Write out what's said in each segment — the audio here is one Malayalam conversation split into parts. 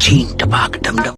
छीन टपाक डमडम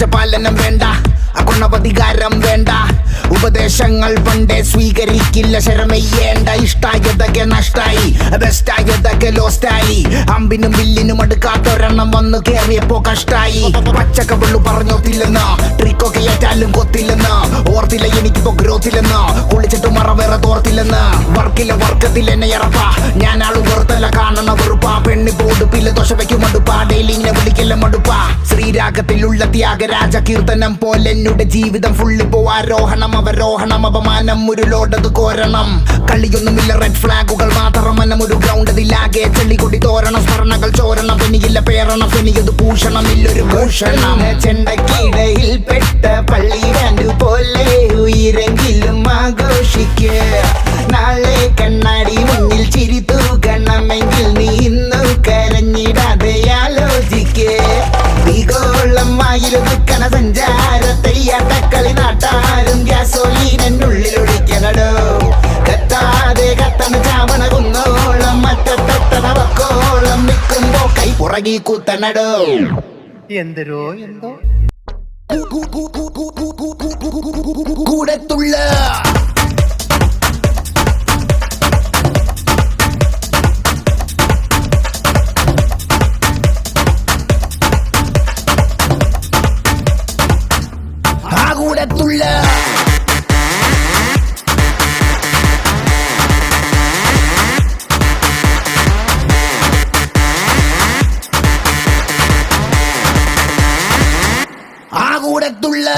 ജപാലനം വേണ്ട അഗുണവധികാരം വേണ്ട ഉപദേശങ്ങൾ പണ്ടേ സ്വീകരിക്കില്ല ശരമയ്യേണ്ട. ഇഷ്ടായതൊക്കെ നഷ്ടായി ബെസ്റ്റായതൊക്കെ ലോസ്റ്റായി അമ്പിനും വില്ലിനും അടുക്കാത്തൊരെണ്ണം വന്നു കേറിയപ്പോ കഷ്ടായി. പച്ചക്ക പച്ചക്കവള്ളു പറഞ്ഞോത്തില്ലെന്ന് ട്രിക്കൊക്കെ ഏറ്റാലും കൊത്തില്ലെന്ന് ഓർത്തില്ല എനിക്കിപ്പോ ഗ്രോത്തില്ലെന്ന് കുളിച്ചിട്ട് മറ വേറെ തോർത്തില്ലെന്ന്. വർക്കില്ല വർക്കത്തിൽ എന്നെ ഇറപ്പ ഞാൻ ആൾ വെറുത്തല്ല കാണണ വെറുപ്പ പെണ്ണി പില്ല ദോശ വയ്ക്കും മടുപ്പാ. ഡെയിലി ഇങ്ങനെ വിളിക്കല്ല മടുപ്പാ. ശ്രീരാഗത്തിലുള്ള ത്യാഗരാജ കീർത്തനം പോലെ എന്നുടെ ജീവിതം ഫുള്ളി പോ ആരോഹണം അവരോഹണം അപമാനം ഒരു ലോട്ടത് കോരണം. കളിയൊന്നുമില്ല റെഡ് ഫ്ലാഗുകൾ മാത്രം മനം ഒരു ഗ്രൗണ്ട് ഇതിലാകെ ചെള്ളിക്കൊടി തോരണം സ്മരണകൾ ചോരണം പെനിയില്ല പേരണം പെനിയത് ഭൂഷണം ഇല്ലൊരു ഭൂഷണം ചെണ്ടക്കിടയിൽ പെട്ട സഞ്ചാരത്തെ അട്ടക്കളി നാട്ടാരും ഗ്യാസോലീനുള്ളിൽ ഒഴിക്കണടോ കത്താതെ കത്തണ ചാമണ കുന്നോളം മറ്റത്തണ വക്കോളം നിൽക്കുമ്പോ കൈ പുറകി കൂത്തണടോ എന്തരോ എന്തോ കൂടത്തുള്ള கூட துள்ள ஆகூடத்துள்ள.